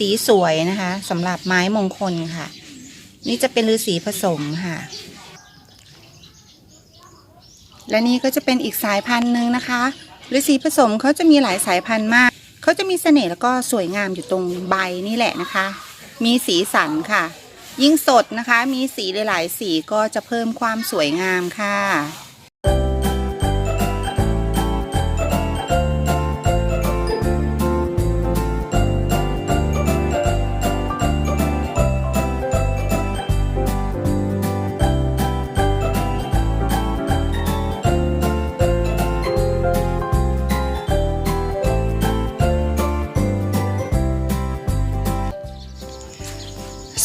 สีสวยนะคะสำหรับไม้มงคลค่ะ นี่จะเป็นฤาษีผสมค่ะ และนี่ก็จะเป็นอีกสายพันธุ์หนึ่งนะคะฤาษีผสมเขาจะมีหลายสายพันธุ์มากเขาจะมีเสน่ห์แล้วก็สวยงามอยู่ตรงใบนี่แหละนะคะ มีสีสันค่ะ ยิ่งสดนะคะ มีสีหลายๆสีก็จะเพิ่มความสวยงามค่ะ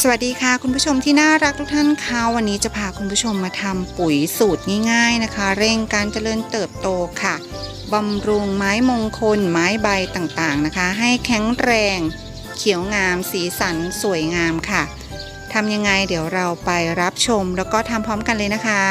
วัสดีค่ะ คุณผู้ชมที่น่ารักทุกท่านคะวันนี้จะพาคุณผู้ชมมาทำปุ๋ยสูตรง่าย ๆนะคะ เร่งการเจริญเติบโตค่ะบำรุงไม้มงคล ไม้ใบต่างๆนะคะ ให้แข็งแรง เขียวงาม สีสันสวยงามค่ะทำยังไงเดี๋ยวเราไปรับชมแล้วก็ทำพร้อมกันเลยนะคะ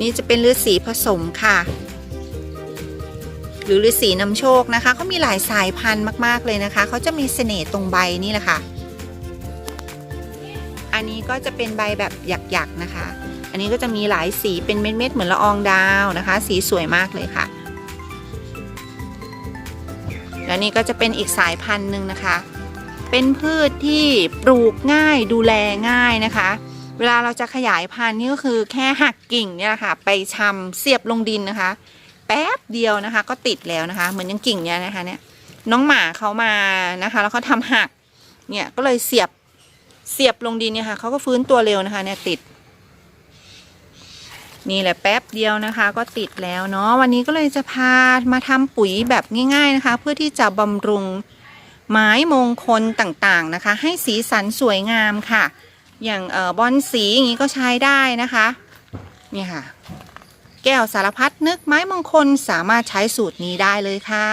นี่จะเป็นฤาษีผสมค่ะ หรือฤาษีนำโชคนะคะเขามีหลายสายพันธุ์มากๆเลยนะคะเขาจะมีเสน่ห์ตรงใบนี่แหละค่ะ อันนี้ก็จะเป็นใบแบบหยักๆนะคะ อันนี้ก็จะมีหลายสีเป็นเม็ดๆเหมือนละอองดาวนะคะ สีสวยมากเลยค่ะ แล้วนี่ก็จะเป็นอีกสายพันธุ์หนึ่งนะคะ เป็นพืชที่ปลูกง่ายดูแลง่ายนะคะ เวลาเราจะขยายพันธุ์นี่ก็คือแค่หักกิ่งเนี่ยค่ะ ไปชำเสียบลงดินนะคะ แป๊บเดียวนะคะ ก็ติดแล้วนะคะ เหมือนอยังกิ่งเนี่ยนะคะ เนี่ย น้องหมาเขามานะคะ แล้วเขาทำหัก เนี่ยก็เลยเสียบเสียบลงดินเนี่ยค่ะเขาก็ฟื้นตัวเร็วนะคะ เนี่ยติด นี่แหละแป๊บเดียวนะคะ ก็ติดแล้วเนาะวันนี้ก็เลยจะพามาทำปุ๋ยแบบง่าย ๆนะคะ เพื่อที่จะบำรุงไม้มงคลต่างๆนะคะ ให้สีสันสวยงามค่ะ อย่างเออบอลสีอย่างนี้ก็ใช้ได้นะคะนี่ค่ะ แก้วสารพัดนึกไม้มงคลสามารถใช้สูตรนี้ได้เลยค่ะ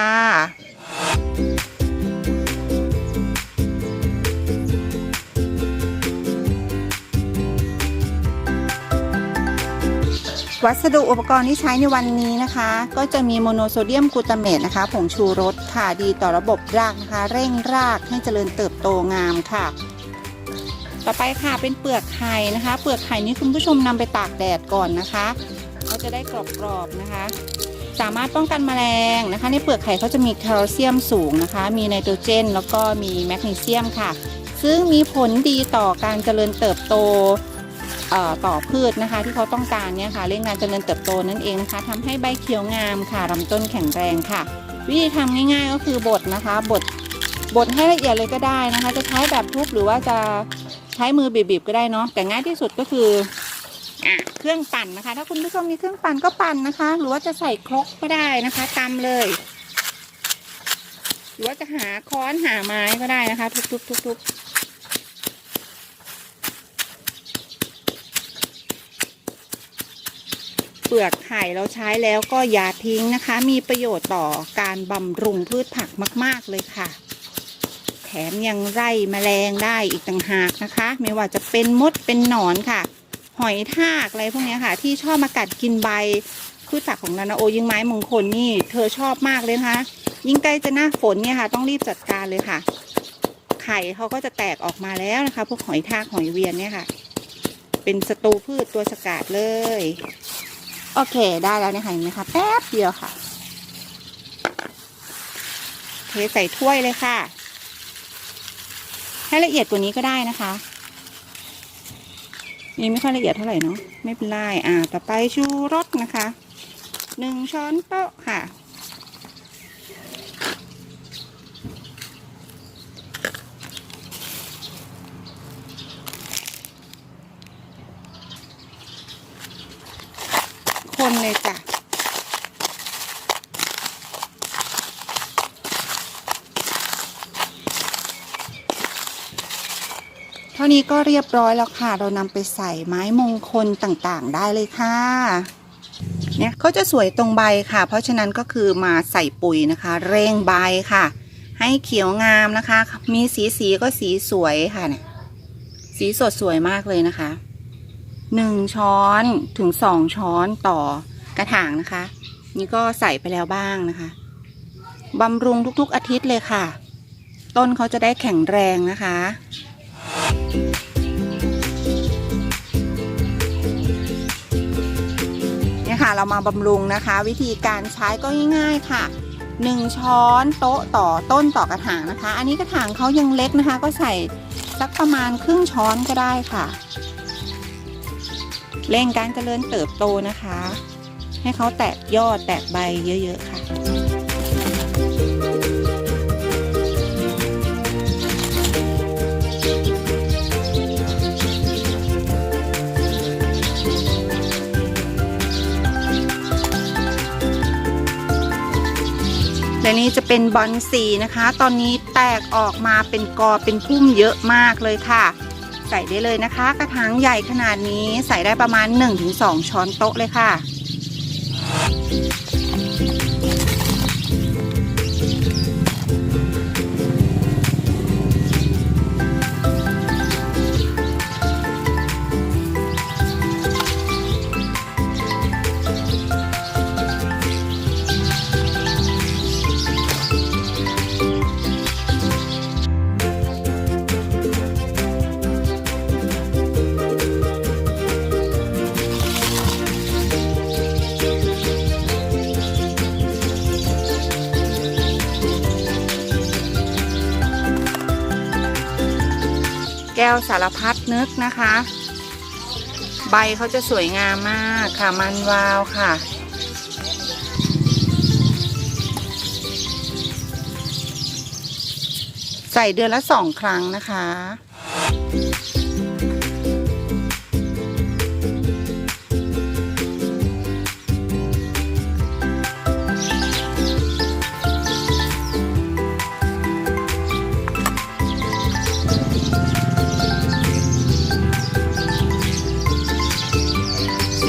วัสดุอุปกรณ์ที่ใช้ในวันนี้นะคะ ก็จะมีโมโนโซเดียมกลูตาเมตนะคะ ผงชูรสค่ะดีต่อระบบรากนะคะ เร่งรากให้เจริญเติบโตงามค่ะ ต่อไปค่ะเป็นเปลือกไข่นะคะ เปลือกไข่นี้คุณผู้ชมนำไปตากแดดก่อนนะคะก็จะได้กรอบๆนะคะ สามารถป้องกันแมลงนะคะ ในเปลือกไข่เขาจะมีแคลเซียมสูงนะคะ มีไนโตรเจน แล้วก็มีแมกนีเซียมค่ะ ซึ่งมีผลดีต่อการเจริญเติบโตต่อพืชนะคะ ที่เขาต้องการเนี่ยค่ะเร่งการเจริญเติบโตนั่นเองนะคะทำให้ใบเขียวงามค่ะลำต้นแข็งแรงค่ะ วิธีทำง่ายๆก็คือบดนะคะบดบดให้ละเอียดเลยก็ได้นะคะ จะใช้แบบทุบหรือว่าจะ ใช้มือบีบๆก็ได้เนาะแต่ง่ายที่สุดก็คืออเครื่องปั่นนะคะ ถ้าคุณผู้ชมมีเครื่องปั่นก็ปั่นนะคะ หรือว่าจะใส่ครกก็ได้นะคะตำเลย หรือว่าจะหาค้อนหาไม้ก็ได้นะคะ ทุบๆทุกๆเปลือกไข่เราใช้แล้วก็อย่าทิ้งนะคะ มีประโยชน์ต่อการบำรุงพืชผักมาก ๆ เลยค่ะ แถมยังไล่แมลงได้อีกต่างหากนะคะ ไม่ว่าจะเป็นมดเป็นหนอนค่ะ หอยทากอะไรพวกนี้ค่ะ ที่ชอบมากัดกินใบพืชผักของนานาโอยิ่งไม้มงคลนี่เธอชอบมากเลยนะคะ ยิ่งใกล้จะหน้าฝนเนี่ยค่ะ ต้องรีบจัดการเลยค่ะ ไข่เขาก็จะแตกออกมาแล้วนะคะ พวกหอยทากหอยเวียนเนี่ยค่ะ เป็นศัตรูพืชตัวสกัดเลย โอเคได้แล้วเนี่ยค่ะเห็นไหมคะแป๊บเดียวค่ะ เทใส่ถ้วยเลยค่ะ ให้ละเอียดกว่านี้ก็ได้นะคะนี่ไม่ค่อยละเอียดเท่าไหร่เนาะไม่เป็นไรอ่า ต่อไปชูรสนะคะหนึ่งช้อนโต๊ะค่ะ คนเลยจ้ะ เท่าา นี้ก็เรียบร้อยแล้วค่ะ เรานำไปใส่ไม้มงคลต่างๆ ได้เลยค่ะ เนี่ยเขาจะสวยตรงใบค่ะ เพราะฉะนั้นก็คือมาใส่ปุ๋ยนะคะ เร่งใบค่ะ ให้เขียวงามนะคะ มีสีสีก็สีสวยค่ะเนี่ย สีสดสวยมากเลยนะคะหนึ่งช้อนถึงสองช้อนต่อกระถางนะคะ นี่ก็ใส่ไปแล้วบ้างนะคะบำรุงทุกๆอาทิตย์เลยค่ะ ต้นเขาจะได้แข็งแรงนะคะ เนี่ยค่ะเรามาบำรุงนะคะ วิธีการใช้ก็ง่ายๆค่ะ 1 ช้อนโต๊ะต่อต้นต่อกระถางนะคะ อันนี้กระถางเขายังเล็กนะคะ ก็ใส่สักประมาณครึ่งช้อนก็ได้ค่ะเร่งการเจริญเติบโตนะคะ ให้เขาแตกยอดแตกใบเยอะๆค่ะ และนี่จะเป็นบอนสีนะคะ ตอนนี้แตกออกมาเป็นกอเป็นพุ่มเยอะมากเลยค่ะ ใส่ได้เลยนะคะ กระถางใหญ่ขนาดนี้ใส่ได้ประมาณ 1-2 ช้อนโต๊ะเลยค่ะ แก้วสารพัดนึกนะคะ ใบเขาจะสวยงามมากค่ะมันวาวค่ะ ใส่เดือนละสองครั้งนะคะ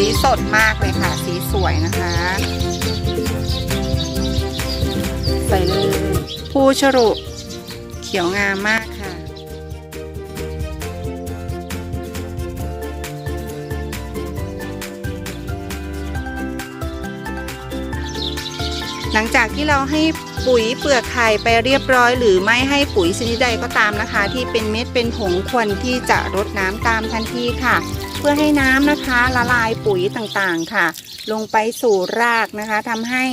สีสดมากเลยค่ะ สีสวยนะคะ ใส่เลยผู้ฉรุเขียวงามมากค่ะ หลังจากที่เราให้ปุ๋ยเปลือกไข่ไปเรียบร้อย หรือไม่ให้ปุ๋ยชนิดใดก็ตามนะคะ ที่เป็นเม็ดเป็นผงควรที่จะรดน้ำตามทันทีค่ะ เพื่อให้น้ำนะคะละลายปุ๋ยต่างๆค่ะ ลงไปสู่รากนะคะทำให้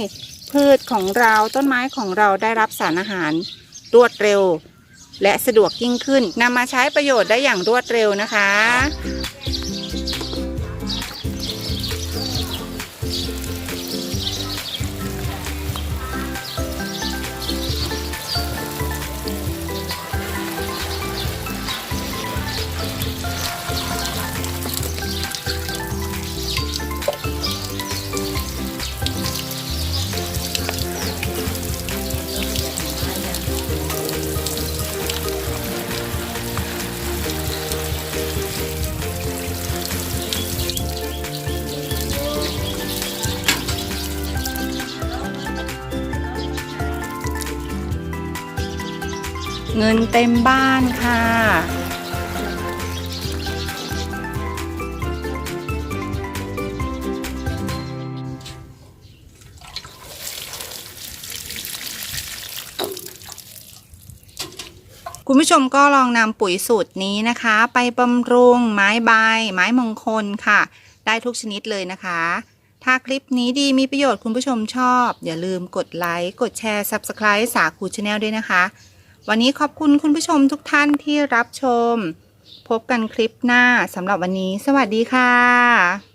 พืชของเราต้นไม้ของเราได้รับสารอาหารรวดเร็ว และสะดวกยิ่งขึ้นนำมาใช้ประโยชน์ได้อย่างรวดเร็วนะคะ เงินเต็มบ้านค่ะ คุณผู้ชมก็ลองนำปุ๋ยสูตรนี้นะคะ ไปบำรุงไม้ใบ ไม้มงคลค่ะ ได้ทุกชนิดเลยนะคะถ้าคลิปนี้ดีมีประโยชน์คุณผู้ชมชอบ อย่าลืมกดไลค์ กดแชร์ Subscribe สาคูชาแนลด้วยนะคะ วันนี้ขอบคุณคุณผู้ชมทุกท่านที่รับชม พบกันคลิปหน้าสำหรับวันนี้ สวัสดีค่ะ